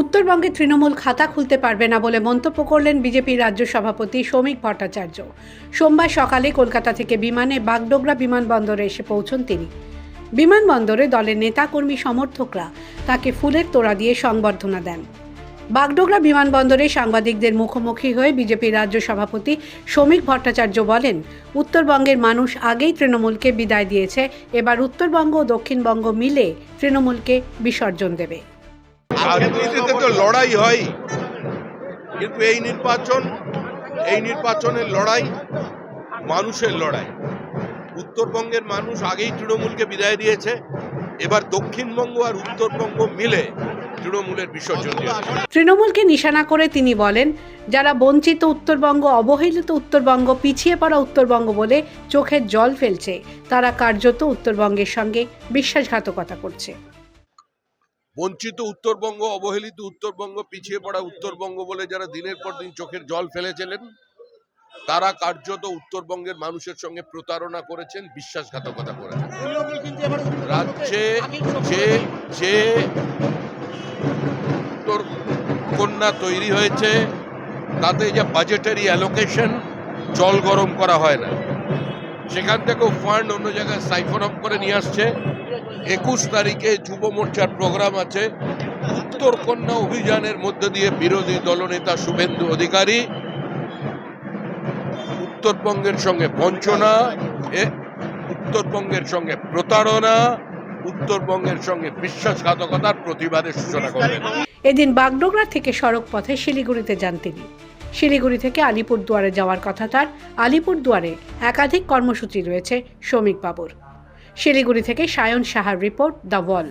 উত্তরবঙ্গে তৃণমূল খাতা খুলতে পারবে না বলে মন্তব্য করলেন বিজেপির রাজ্য সভাপতি শ্রমিক ভট্টাচার্য। সোমবার সকালে কলকাতা থেকে বিমানে বাগডোগরা বিমানবন্দরে এসে পৌঁছন তিনি। বিমানবন্দরে দলের নেতাকর্মী সমর্থকরা তাকে ফুলের তোড়া দিয়ে সংবর্ধনা দেন। বাগডোগরা বিমানবন্দরে সাংবাদিকদের মুখোমুখি হয়ে বিজেপির রাজ্য সভাপতি শ্রমিক ভট্টাচার্য বলেন, উত্তরবঙ্গের মানুষ আগেই তৃণমূলকে বিদায় দিয়েছে, এবার উত্তরবঙ্গ ও দক্ষিণবঙ্গ মিলে তৃণমূলকে বিসর্জন দেবে। রাজনীতিতে তো লড়াই হয়। কিন্তু এই নির্বাচন, এই নির্বাচনের লড়াই মানুষের লড়াই। উত্তরবঙ্গের মানুষ আগেই তৃণমূলকে বিদায় দিয়েছে, এবার দক্ষিণবঙ্গ আর উত্তরবঙ্গ মিলে তৃণমূলের বিসর্জন তৃণমূলকে নিশানা করে তিনি বলেন, যারা বঞ্চিত উত্তরবঙ্গ, অবহেলিত উত্তরবঙ্গ, পিছিয়ে পড়া উত্তরবঙ্গ বলে চোখের জল ফেলছে, তারা কার্যত উত্তরবঙ্গের সঙ্গে বিশ্বাসঘাতকতা করছে। বঞ্চিত উত্তরবঙ্গ, অবহেলিত উত্তরবঙ্গ, পিছিয়ে পড়া উত্তরবঙ্গ বলে যারা দিনের পর দিন চোখের জল ফেলেছিলেন, তারা কার্যত উত্তরবঙ্গের মানুষের সঙ্গে প্রতারণা করেছেন, বিশ্বাসঘাতকতা করেছেন। রাজ্যে যে যে উত্তর কন্যা তৈরি হয়েছে, তাতে যে বাজেটারি অ্যালোকেশন জল গরম করা হয় না। সেখান থেকেও ফান্ড অন্য জায়গায় সাইফন অফ করে নিয়ে আসছে। একুশ তারিখে যুব মোর্চার প্রোগ্রাম আছে। উত্তর কন্যা অভিযানের মধ্যে দিয়ে বিরোধী দলনেতা শুভেন্দু অধিকারী, উত্তরবঙ্গের সঙ্গে বঞ্চনা উত্তরবঙ্গের সঙ্গে প্রতারণা, উত্তরবঙ্গের সঙ্গে বিশ্বাসঘাতকতার প্রতিবাদের সূচনা করবেন। এদিন বাগডোগরা থেকে সড়ক পথে শিলিগুড়িতে যান তিনি। শিলিগুড়ি থেকে আলিপুরদুয়ারে যাওয়ার কথা তার। আলিপুরদুয়ারে একাধিক কর্মসূচি রয়েছে শ্রমিক বাবুর। শিলিগুড়ি থেকে সায়ন সাহার রিপোর্ট দ্য ওয়াল।